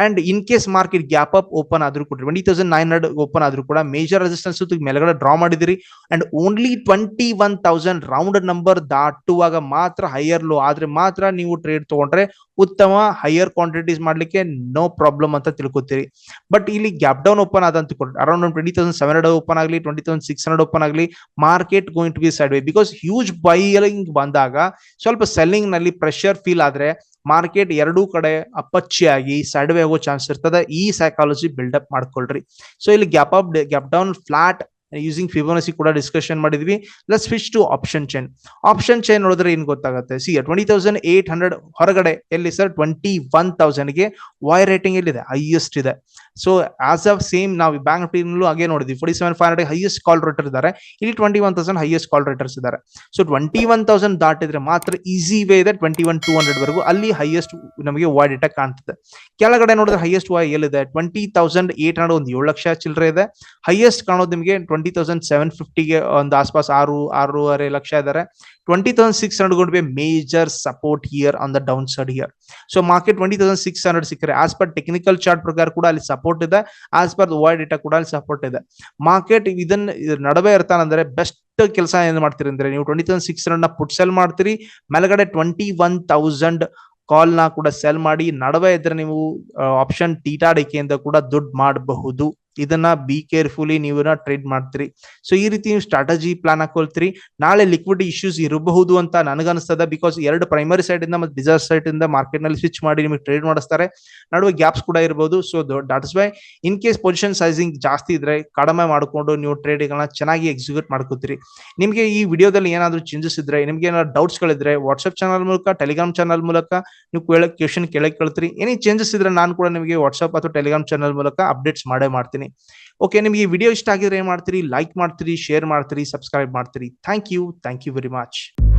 and in case market gap up open ಆದ್ರೂ ಕೂಡ twenty thousand nine hundred open ಆದ್ರೂ ಕೂಡ ಮೇಜರ್ ರೆಸಿಸ್ಟೆನ್ಸ್ ಮೇಲ್ಗಡೆ ಡ್ರಾ ಮಾಡಿದಿರಿ and only twenty one thousand round number ದಾಟುವಾಗ ಮಾತ್ರ ಹೈಯರ್ ಲೋ ಆದ್ರೆ ಮಾತ್ರ ನೀವು ಟ್ರೇಡ್ ತಗೊಂಡ್ರೆ ಉತ್ತಮ ಹೈಯರ್ ಕ್ವಾಂಟಿಟೀಸ್ ಮಾಡ್ಲಿಕ್ಕೆ ನೋ ಪ್ರಾಬ್ಲಮ್ ಅಂತ ತಿಳ್ಕೊತೀರಿ ಬಟ್ ಇಲ್ಲಿ ಗ್ಯಾಪ್ ಡೌನ್ ಓಪನ್ ಆದಂತ ಅರೌಂಡ್ ಒಂದು twenty thousand seven hundred open ಆಗಲಿ twenty thousand six hundred open ಆಗಲಿ market going to be side because huge buying ಬಂದಾಗ ಸ್ವಲ್ಪ ಸೆಲ್ಲಿಂಗ್ನಲ್ಲಿ ಪ್ರೆಷರ್ ಫೀಲ್ ಆದ್ರೆ ಮಾರ್ಕೆಟ್ ಎರಡೂ ಕಡೆ ಅಪ್ಪಚ್ಚಿಯಾಗಿ ಸಡ್ವೆ ಆಗೋ ಚಾನ್ಸ್ ಇರ್ತದೆ. ಈ ಸೈಕಾಲಜಿ ಬಿಲ್ಡಪ್ ಮಾಡ್ಕೊಳ್ರಿ. ಸೊ ಇಲ್ಲಿ gap up gap down flat using Fibonacci ಕೂಡ ಡಿಸ್ಕಷನ್ ಮಾಡಿದ್ವಿ. ಲಸ್ switch to option chain option chain ನೋಡಿದ್ರೆ ಏನ್ ಗೊತ್ತಾಗುತ್ತೆ? See twenty thousand eight hundred ಹೊರಗಡೆ ಎಲ್ಲಿ ಸರ್ ಟ್ವೆಂಟಿ ಒನ್ ತೌಸಂಡ್ಗೆ ವೈ ರೇಟಿಂಗ್ ಎಲ್ಲಿದೆ? ಹೈಯೆಸ್ಟ್ ಇದೆ. ಸೊ ಆಸ್ ಆಫ್ ಸೇಮ್ ನಾವು ಬ್ಯಾಂಕ್ ನಿಫ್ಟಿನಲ್ಲೂ ಹಾಗೆ ನೋಡಿದ್ವಿ. Forty seven five hundred highest call writer ಇದ್ದಾರೆ. ಇಲ್ಲಿ twenty one thousand highest call writers ಇದ್ದಾರೆ. ಸೊ ಟ್ವೆಂಟಿ ಒನ್ ತೌಸಂಡ್ ದಾಟಿದ್ರೆ ಮಾತ್ರ ಈಸಿ ವೇ ಇದೆ ಟ್ವೆಂಟಿ ಒನ್ ಟೂ ಹಂಡ್ರೆಡ್ ವರೆಗೂ. ಅಲ್ಲಿ ಹೈಯೆಸ್ಟ್ ನಮಗೆ ವಾಯ್ ಡೇಟಾ ಕಾಣ್ತದೆ. ಕೆಳಗಡೆ ನೋಡಿದ್ರೆ ಹೈಯೆಸ್ಟ್ ವಾಯ್ ಎಲ್ಲಿದೆ? ಟ್ವೆಂಟಿ ತೌಸಂಡ್ ಏಟ್ ಹಂಡ್ರೆಡ್ ಒಂದು ಏಳು ಲಕ್ಷ ಚಿಲ್ಲರೆ ಇದೆ. ಹೈಯೆಸ್ಟ್ ಕಾಣೋದು ನಿಮಗೆ ತೌಸಂಡ್ ಸೆವೆನ್ ಫಿಫ್ಟಿಗೆ ಒಂದು ಆಸ್ಪಾಸ್ ಆರು, ಆರೂವರೆ ಲಕ್ಷ ಇದ್ದಾರೆ twenty thousand six hundred good be major support here on the down side here so market twenty thousand six hundred ಸಿಕ್ಕರೆ ಆಸ್ ಪರ್ ಟೆಕ್ನಿಕಲ್ ಚಾರ್ಟ್ ಪ್ರಕಾರ ಕೂಡ ಅಲ್ಲಿ ಸಪೋರ್ಟ್ ಇದೆ. ಆಸ್ ಪರ್ ವರ್ಲ್ಡ್ ಡೇಟಾ ಕೂಡ ಅಲ್ಲಿ ಸಪೋರ್ಟ್ ಇದೆ. ಮಾರ್ಕೆಟ್ ಇದನ್ನ ನಡುವೆ ಇರ್ತಾನಂದ್ರೆ ಬೆಸ್ಟ್ ಕೆಲಸ ಏನ್ ಮಾಡ್ತೀರಿ ಅಂದ್ರೆ, ನೀವು ಟ್ವೆಂಟಿ ತೌಸಂಡ್ ಸಿಕ್ಸ್ ಹಂಡ್ರೆಡ್ನ ಪುಟ್ ಸೆಲ್ ಮಾಡ್ತೀರಿ. ಮೇಲ್ಗಡೆ ಟ್ವೆಂಟಿ ಒನ್ ತೌಸಂಡ್ ಕಾಲ್ನ ಕೂಡ ಸೆಲ್ ಮಾಡಿ, ನಡುವೆ ಇದ್ರೆ ನೀವು ಆಪ್ಷನ್ ಟೀಟಾಡಿಕೆಯಿಂದ ಕೂಡ ದುಡ್ಡು ಮಾಡಬಹುದು. ಇದನ್ನ ಬಿ ಕೇರ್ಫುಲಿ ನೀವು ಟ್ರೇಡ್ ಮಾಡ್ತೀರಿ. ಸೊ ಈ ರೀತಿ ನೀವು ಸ್ಟ್ರಾಟಜಿ ಪ್ಲಾನ್ ಹಾಕೊಳ್ತೀರಿ. ನಾಳೆ ಲಿಕ್ವಿಡ್ ಇಶ್ಯೂಸ್ ಇರಬಹುದು ಅಂತ ನನಗನ್ಸ್ತದ ಬಿಕಾಸ್ ಎರಡು ಪ್ರೈಮರಿ ಸೈಡ್ ಇಂದ ಮತ್ತೆ ಡಿಸರ್ಟ್ ಸೈಡ್ ಇಂದ ಮಾರ್ಕೆಟ್ನಲ್ಲಿ ಸ್ವಿಚ್ ಮಾಡಿ ನಿಮಗೆ ಟ್ರೇಡ್ ಮಾಡಿಸ್ತಾರೆ. ನಡುವೆ ಗ್ಯಾಪ್ಸ್ ಕೂಡ ಇರಬಹುದು so that is why in case position sizing ಜಾಸ್ತಿ ಇದ್ರೆ ಕಡಿಮೆ ಮಾಡಿಕೊಂಡು ನೀವು ಟ್ರೇಡ್ಗಳನ್ನ ಚೆನ್ನಾಗಿ ಎಕ್ಸಿಕ್ಯೂಟ್ ಮಾಡ್ಕೋತೀರಿ. ನಿಮಗೆ ಈ ವಿಡಿಯೋದಲ್ಲಿ ಏನಾದರೂ ಚೇಂಜಸ್ ಇದ್ರೆ, ನಿಮ್ಗೆ ಏನಾದ್ರು ಡೌಟ್ಸ್ ಗಳಿದ್ರೆ ವಾಟ್ಸ್ಆಪ್ ಚಾನಲ್ ಮೂಲಕ ಟೆಲಿಗ್ರಾಮ್ ಚಾನಲ್ ಮೂಲಕ ನೀವು ಕೇಳಕ್ ಕ್ವೆಶನ್ ಕೇಳಕ್ ಕೇಳ್ತೀರಿ. ಏನೇ ಚೇಂಜಸ್ ಇದ್ರೆ ನಾನು ಕೂಡ ನಿಮಗೆ ವಾಟ್ಸ್ಆಪ್ ಅಥವಾ ಟೆಲಿಗ್ರಾಮ್ ಚಾನಲ್ ಮೂಲಕ ಅಪ್ಡೇಟ್ಸ್ ಮಾಡೇ ಮಾಡ್ತೀನಿ. ಓಕೆ ನಿಮಗೆ ಈ ವಿಡಿಯೋ ಇಷ್ಟ ಆಗಿದ್ರೆ ಏನ್ ಮಾಡ್ತೀರಿ? ಲೈಕ್ ಮಾಡ್ತೀರಿ ಶೇರ್ ಮಾಡ್ತೀರಿ ಸಬ್ಸ್ಕ್ರೈಬ್ ಮಾಡ್ತೀರಿ. Thank you thank you very much